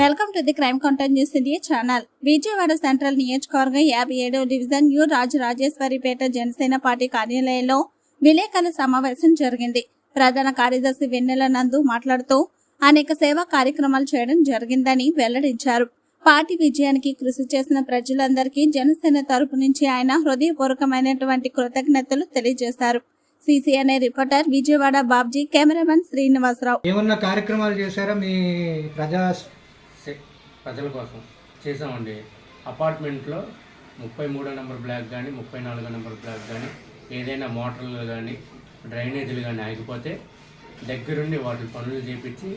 Welcome to the crime counter news India channel. Vijayawada central నియోజకవర్గం యాభై ఏడవ division యు రాజరాజేశ్వరిపేట జనసేన పార్టీ కార్యాలయంలో విలేకరుల సమావేశం జరిగింది. ప్రధాన కార్యదర్శి వెన్నెల నందు మాట్లాడుతూ అనేక సేవా కార్యక్రమాలు చేయడం జరిగిందని వెల్లడించారు. పార్టీ విజయానికి కృషి చేసిన ప్రజలందరికీ జనసేన తరపు నుంచి ఆయన హృదయపూర్వకమైనటువంటి కృతజ్ఞతలు తెలియజేశారు. CCNI reporter Vijayawada Babji cameraman Srinivasarao. ఏమన్నా కార్యక్రమాలు చేశారా మీ ప్రజా ప్రజల కోసం చేసామండి అపార్ట్మెంట్లో ముప్పై మూడో నెంబర్ బ్లాక్ కానీ ముప్పై నాలుగో నెంబర్ బ్లాక్ కానీ ఏదైనా మోటార్లు కానీ డ్రైనేజీలు కానీ ఆగిపోతే దగ్గరుండి వాటి పనులు చేపించి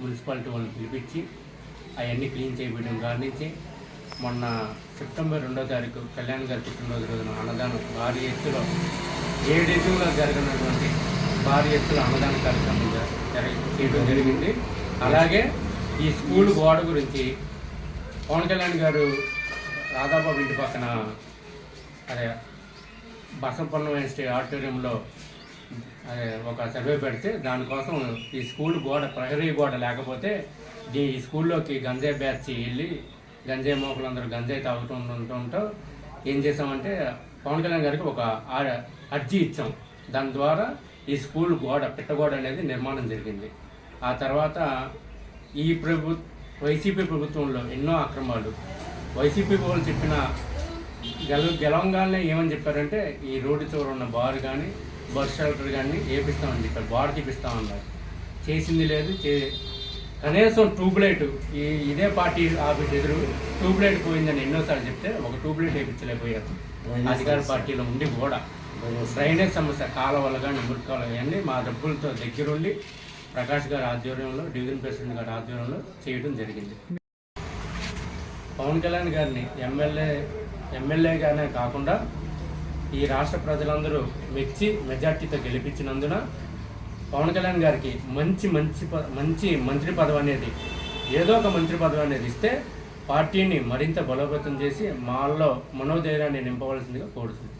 మున్సిపాలిటీ వాళ్ళని పిలిపించి అవన్నీ క్లీన్ చేయడం గార్నించి మొన్న సెప్టెంబర్ రెండో తారీఖు కళ్యాణ్ గారి పుట్టినరోజు రోజున అన్నదానం భారీ ఎత్తులో ఏడు జరిగినటువంటి భారీ ఎత్తులో అన్నదాన కార్యక్రమం జరిగి చేయడం జరిగింది. అలాగే ఈ స్కూల్ గోడ గురించి పవన్ కళ్యాణ్ గారు రాధాబాబు ఇంటి పక్కన అదే బసపల్లం స్టే ఆడిటోరియంలో అదే ఒక సర్వే పెడితే దానికోసం ఈ స్కూల్ గోడ ప్రహరీ గోడ లేకపోతే ఈ స్కూల్లోకి గంజాయి బ్యాచ్ వెళ్ళి గంజాయి మోకలందరూ గంజాయి తాగుతూ ఉంటుంటూ ఏం చేసామంటే పవన్ కళ్యాణ్ గారికి ఒక అర్జీ ఇచ్చాం. దాని ద్వారా ఈ స్కూల్ గోడ పిట్టగోడ అనేది నిర్మాణం జరిగింది. ఆ తర్వాత ఈ ప్రభుత్వం వైసీపీ ప్రభుత్వంలో ఎన్నో అక్రమాలు. వైసీపీ వాళ్ళు చెప్పిన గెల గెలవంగానే ఏమని చెప్పారంటే ఈ రోడ్డు చివర ఉన్న బార్ కానీ బస్ షెల్టర్ కానీ వేపిస్తామని చెప్పారు. బార్ తీపిస్తామన్నారు చేసింది లేదు చే కనీసం ట్యూబ్లైట్ ఈ ఇదే పార్టీ ఆఫీస్ ఎదురు ట్యూబ్లైట్ పోయిందని ఎన్నోసార్లు చెప్తే ఒక ట్యూబ్లైట్ వేయించలేకపోయారు అధికార పార్టీలో ఉండి కూడా. డ్రైనేజ్ సమస్య. కాలువలు కానీ మురికాలు ఇవన్నీ మా డబ్బులతో దగ్గరుండి ప్రకాష్ గారి ఆధ్వర్యంలో డివిజన్ ప్రెసిడెంట్ గారి ఆధ్వర్యంలో చేయడం జరిగింది. పవన్ కళ్యాణ్ గారిని ఎమ్మెల్యే ఎమ్మెల్యేగానే కాకుండా ఈ రాష్ట్ర ప్రజలందరూ మెచ్చి మెజార్టీతో గెలిపించినందున పవన్ కళ్యాణ్ గారికి మంచి మంచి మంచి మంత్రి పదవి అనేది ఏదో ఒక మంత్రి పదవి అనేది ఇస్తే పార్టీని మరింత బలోపేతం చేసి మాల్లో మనోధైర్యాన్ని నింపవలసిందిగా కోరుతుంది.